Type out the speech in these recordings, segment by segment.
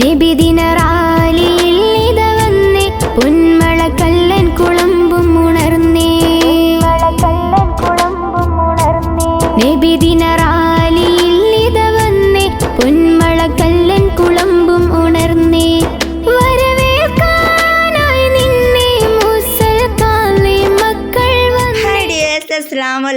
നബിദിന റാലിയിൽ ഇത വന്നേ. പൊന്മള കല്ലൻ കുളമ്പും ഉണർന്നേ. നബിദിന റാലിയിൽ ഇത വന്നേ. പൊന്മള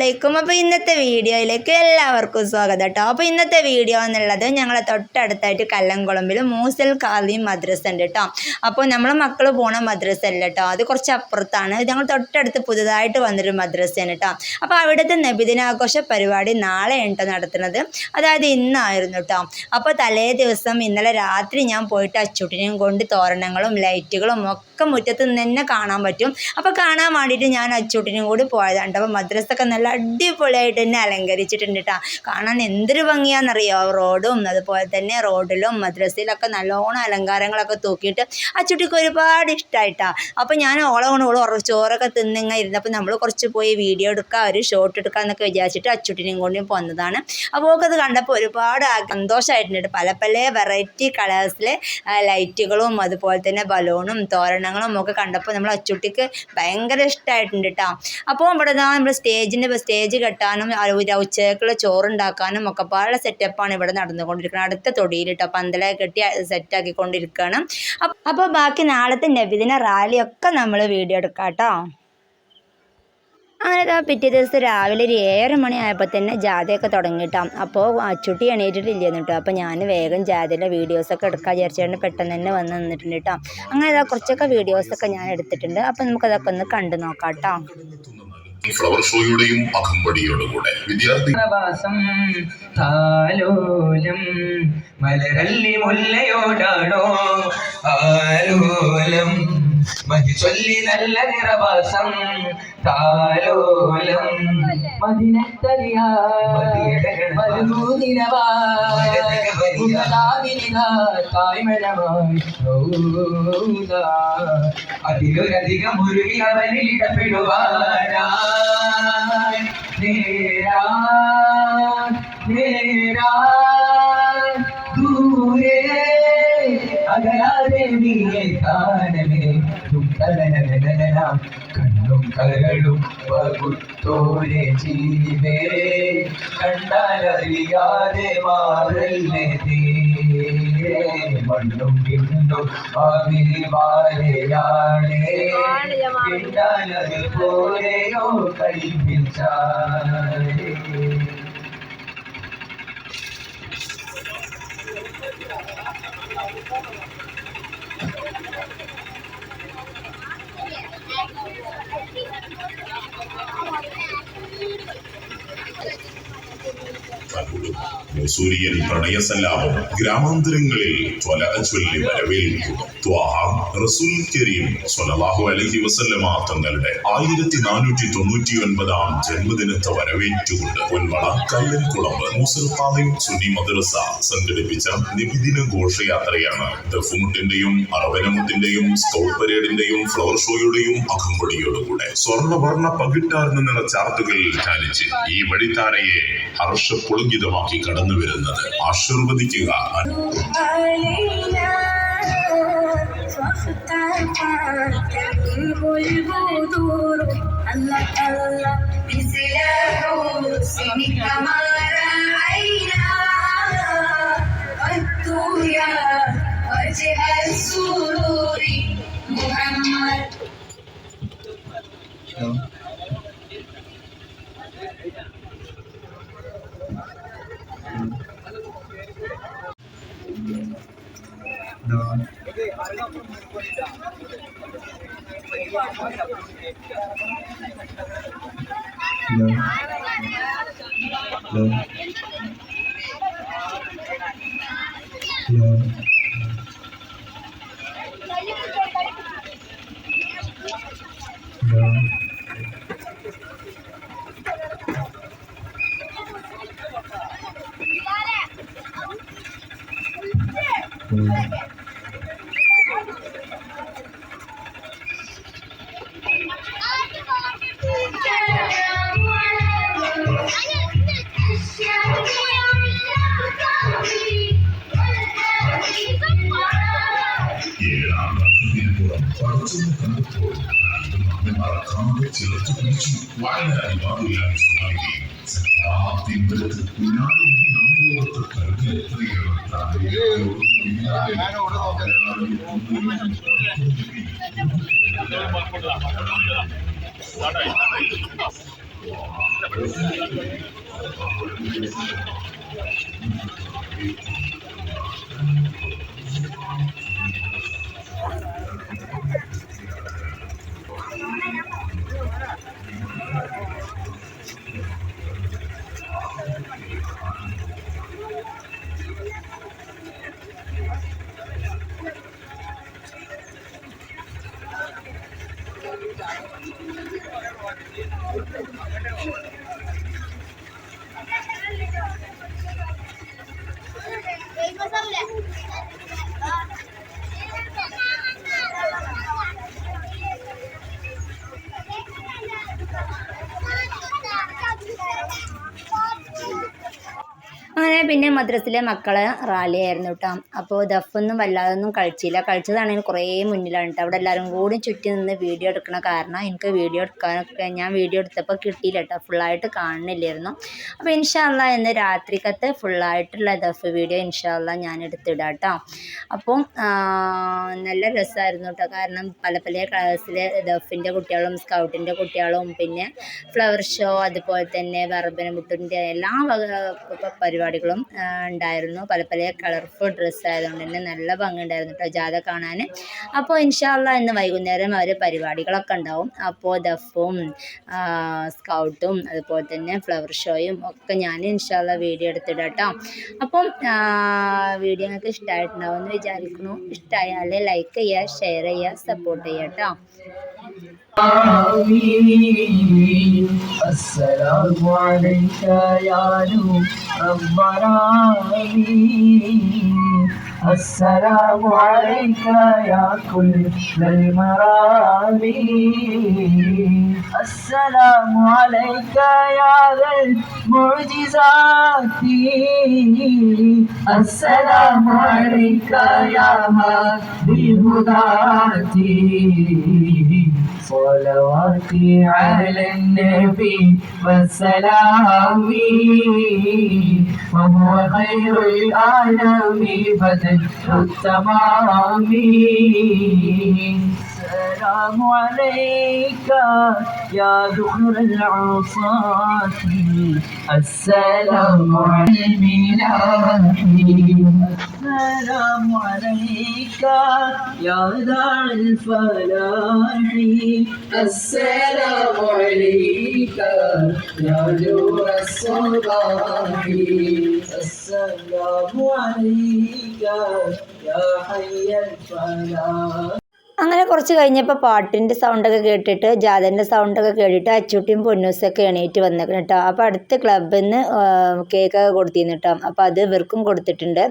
അസ്സാം വലൈക്കും അപ്പോൾ ഇന്നത്തെ വീഡിയോയിലേക്ക് എല്ലാവർക്കും സ്വാഗതം കേട്ടോ. അപ്പോൾ ഇന്നത്തെ വീഡിയോ എന്നുള്ളത് ഞങ്ങളെ തൊട്ടടുത്തായിട്ട് കല്ലംകുളമ്പിൽ മൂസൽ കാലി മദ്രസ ഉണ്ട് കേട്ടോ. അപ്പോൾ നമ്മൾ മക്കൾ പോണ മദ്രസ അല്ല കേട്ടോ. അത് കുറച്ച് അപ്പുറത്താണ്. ഞങ്ങൾ തൊട്ടടുത്ത് പുതുതായിട്ട് വന്നൊരു മദ്രസയാണ് കേട്ടോ. അപ്പോൾ അവിടുത്തെ നബിദിനാഘോഷ പരിപാടി നാളെ കേട്ടോ നടത്തുന്നത്. അതായത് ഇന്നായിരുന്നു കേട്ടോ. അപ്പോൾ തലേ ദിവസം ഇന്നലെ രാത്രി ഞാൻ പോയിട്ട് അച്ചുട്ടിനെയും കൊണ്ട് തോരണങ്ങളും ലൈറ്റുകളും ഒക്കെ മുറ്റത്ത് നിന്ന് തന്നെ കാണാൻ പറ്റും. അപ്പോൾ കാണാൻ വേണ്ടിയിട്ട് ഞാൻ അച്ചുട്ടിനും കൂടി പോയതാണ് അപ്പോൾ മദ്രസൊക്കെ നല്ല അടിപൊളിയായിട്ട് തന്നെ അലങ്കരിച്ചിട്ടുണ്ട് കേട്ടോ കാണാൻ എന്തൊരു ഭംഗിയാണെന്നറിയോ? റോഡും അതുപോലെ തന്നെ റോഡിലും മദ്രസയിലൊക്കെ നല്ലോണം അലങ്കാരങ്ങളൊക്കെ തൂക്കിയിട്ട് ആ ചുട്ടിക്ക് ഒരുപാട് ഇഷ്ടമായിട്ടാ അപ്പോൾ ഞാൻ ഓളെ കൊണ്ട് ഓൾ ചോറൊക്കെ തിന്നിങ്ങനെ ഇരുന്നപ്പോൾ നമ്മൾ കുറച്ച് പോയി വീഡിയോ എടുക്കുക ഒരു ഷോട്ട് എടുക്കുക എന്നൊക്കെ വിചാരിച്ചിട്ട് അച്ചുട്ടിനെയും കൊണ്ടും പോന്നതാണ്. അപ്പോൾ അത് കണ്ടപ്പോൾ ഒരുപാട് സന്തോഷമായിട്ടുണ്ട് പല പല വെറൈറ്റി കളേഴ്സിലെ ലൈറ്റുകളും അതുപോലെ തന്നെ ബലൂണും തോരണങ്ങളും ഒക്കെ കണ്ടപ്പോൾ നമ്മൾ അച്ചുട്ടിക്ക് ഭയങ്കര ഇഷ്ടമായിട്ടുണ്ട് കേട്ടോ അപ്പോൾ ഇവിടെ നമ്മൾ സ്റ്റേജിന്റെ സ്റ്റേജ് കെട്ടാനും ഉച്ചയ്ക്കുള്ള ചോറുണ്ടാക്കാനും ഒക്കെ പാടുള്ള സെറ്റപ്പാണ് ഇവിടെ നടന്നുകൊണ്ടിരിക്കുന്നത്. അടുത്ത തൊടിയിൽ കേട്ടോ പന്തല കെട്ടി സെറ്റാക്കിക്കൊണ്ടിരിക്കുകയാണ് അപ്പോൾ ബാക്കി നാളത്തെ നബിദിന റാലിയൊക്കെ നമ്മൾ വീഡിയോ എടുക്കാം കേട്ടോ അങ്ങനെ പിറ്റേ ദിവസം രാവിലെ ഒരു ഏഴര മണിയായപ്പോൾ തന്നെ ജാഥയൊക്കെ തുടങ്ങിയിട്ടാം അപ്പോൾ അച്ചുട്ടി എണീറ്റിട്ടില്ല കേട്ടോ അപ്പോൾ ഞാൻ വേഗം ജാഥയുടെ വീഡിയോസൊക്കെ എടുക്കാൻ വിചാരിച്ചുകൊണ്ട് പെട്ടെന്ന് തന്നെ വന്ന് നിന്നിട്ടുണ്ട് കേട്ടോ അങ്ങനെ കുറച്ചൊക്കെ വീഡിയോസൊക്കെ ഞാൻ എടുത്തിട്ടുണ്ട്. അപ്പോൾ നമുക്കതൊക്കെ ഒന്ന് കണ്ടു നോക്കാം കേട്ടോ ഫ്ലവർ ഷോയുടെയും അകമ്പടിയോടും കൂടെ വിദ്യാർത്ഥി താലോലം മലരല്ലി മുല്ലയോടാണോ ആലോലം? മതി ചൊല്ലി നല്ല നിറവാസം. താലോലം അതിലൊരധികം മുരുകി അവനിൽ ഇടപെടുവാനാ. നേരാ. നേരാ. കരളും പകുത്തോരെ ജീവേ കണ്ടാലറിയാതെ മാറല്ലേ മണ്ണും പിന്നും അഭിമാനയാണേ കണ്ടാലത് പോലെയോ കൽപ്പിച്ചാലേ I think I'm going to go to the hospital. സൂര്യൻ പ്രണയസല്ലാപം ഗ്രാമാന്തരങ്ങളിൽ റസൂൽ കരീം വസല്ലമ തങ്ങളുടെ ആയിരത്തി ജന്മദിനത്തെ വരവേറ്റുകൊണ്ട് മദ്രസ സംഘടിപ്പിച്ച നിബിദിന ഘോഷയാത്രയാണ്. ദഫുമുട്ടിന്റെയും അറവനമുട്ടിന്റെയും സ്കൗട്ട് പരേഡിന്റെയും ഫ്ലവർ ഷോയുടെയും അകമ്പടിയോടുകൂടെ സ്വർണവർണ പകിട്ടാർന്ന് നിറ ചാർട്ടുകൾ ചാലിച്ച് ഈ വഴിത്താരയെ ഹർഷ പുളുങ്കിതമാക്കി കടന്നു വരുന്നത് ആശീർവദിക്കുക Yeah. Được. Được. Được. Được. കാതെ ചേർത്ത് പിടിച്ചു വായനായി മാറില്ല സക്കാത്തിൻപുരത്ത് കുഞ്ഞാടി നമ്മോർത്ത് കരുതി എത്രയേറെ താഴെയോടും അങ്ങനെ പിന്നെ മദ്രസിലെ മക്കളെ റാലി ആയിരുന്നു കേട്ടോ അപ്പോൾ ദഫൊന്നും വല്ലാതൊന്നും കഴിച്ചില്ല കഴിച്ചതാണെങ്കിൽ കുറേ മുന്നിലാണ് കേട്ടോ അവിടെ എല്ലാവരും കൂടി ചുറ്റി നിന്ന് വീഡിയോ എടുക്കണ കാരണം എനിക്ക് വീഡിയോ എടുക്കാനൊക്കെ ഞാൻ വീഡിയോ എടുത്തപ്പോൾ കിട്ടിയില്ല കേട്ടോ ഫുള്ളായിട്ട് കാണുന്നില്ലായിരുന്നു. അപ്പോൾ ഇൻഷാല്ല ഇന്ന് രാത്രിക്കത്തെ ഫുള്ളായിട്ടുള്ള ദഫ് വീഡിയോ ഇൻഷാല്ല ഞാൻ എടുത്തിടാം കേട്ടോ അപ്പം നല്ല രസമായിരുന്നു കേട്ടോ കാരണം പല പല ക്ലാസ്സിലെ ദഫിന്റെ കുട്ടികളും സ്കൗട്ടിന്റെ കുട്ടികളും പിന്നെ ഫ്ലവർ ഷോ അതുപോലെ തന്നെ വർബനമുട്ടിന്റെ എല്ലാ പരിപാടികളും ഉണ്ടായിരുന്നു. പല പല കളർഫുൾ ഡ്രസ്സ് ആയതുകൊണ്ട് തന്നെ നല്ല ഭംഗിയുണ്ടായിരുന്നു കേട്ടോ ജാഥ കാണാൻ അപ്പോൾ ഇൻഷാല്ല ഇന്ന് വൈകുന്നേരം അവർ പരിപാടികളൊക്കെ ഉണ്ടാവും. അപ്പോൾ ദഫും സ്കൗട്ടും അതുപോലെ തന്നെ ഫ്ലവർ ഷോയും ഒക്കെ ഞാൻ ഇൻഷാല്ല വീഡിയോ എടുത്തിടാം കേട്ടോ അപ്പം വീഡിയോ നിങ്ങൾക്ക് ഇഷ്ടമായിട്ടുണ്ടാവും എന്ന് വിചാരിക്കുന്നു. ഇഷ്ടമായാൽ ലൈക്ക് ചെയ്യുക ഷെയർ ചെയ്യുക സപ്പോർട്ട് ചെയ്യുക കേട്ടോ آمين السلام عليك يا نور ربنا آمين السلام عليك يا كل المرامي السلام عليك يا ذا المعجزات. السلام عليك يا هادي الهداة صلواتي على النبي والسلام وهو خير العالم بدر التمام السلام عليك يا ذخر العصاة. السلام الملاحي السلام عليك يا داعي الفلاح. السلام عليك يا نور الصباح. السلام عليك يا حي الفلاح. അങ്ങനെ കുറച്ച് കഴിഞ്ഞപ്പോൾ പാട്ടിന്റെ സൗണ്ടൊക്കെ കേട്ടിട്ട് ജാഥന്റെ സൗണ്ടൊക്കെ കേട്ടിട്ട് അച്ചൂട്ടിയും പൊന്നൂസൊക്കെ എണീറ്റ് വന്നേക്കണം കേട്ടോ അപ്പോൾ അടുത്ത ക്ലബിൽ നിന്ന് കേക്കൊക്കെ കൊടുത്തിരുന്നു കേട്ടോ അപ്പോൾ അത് ഇവർക്കും കൊടുത്തിട്ടുണ്ട്.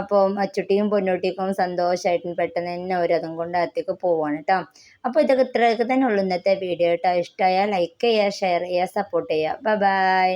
അപ്പോൾ അച്ചുട്ടിയും പൊന്നൂട്ടിക്കും സന്തോഷമായിട്ടും പെട്ടെന്ന് തന്നെ അവർ അതും കൊണ്ട് അകത്തേക്ക് പോവാണ് കേട്ടോ അപ്പോൾ ഇതൊക്കെ ഇത്രയൊക്കെ തന്നെ ഉള്ളൂ ഇന്നത്തെ വീഡിയോ കേട്ടോ ഇഷ്ടമായാൽ ലൈക്ക് ചെയ്യുക ഷെയർ ചെയ്യുക സപ്പോർട്ട് ചെയ്യുക. ബൈ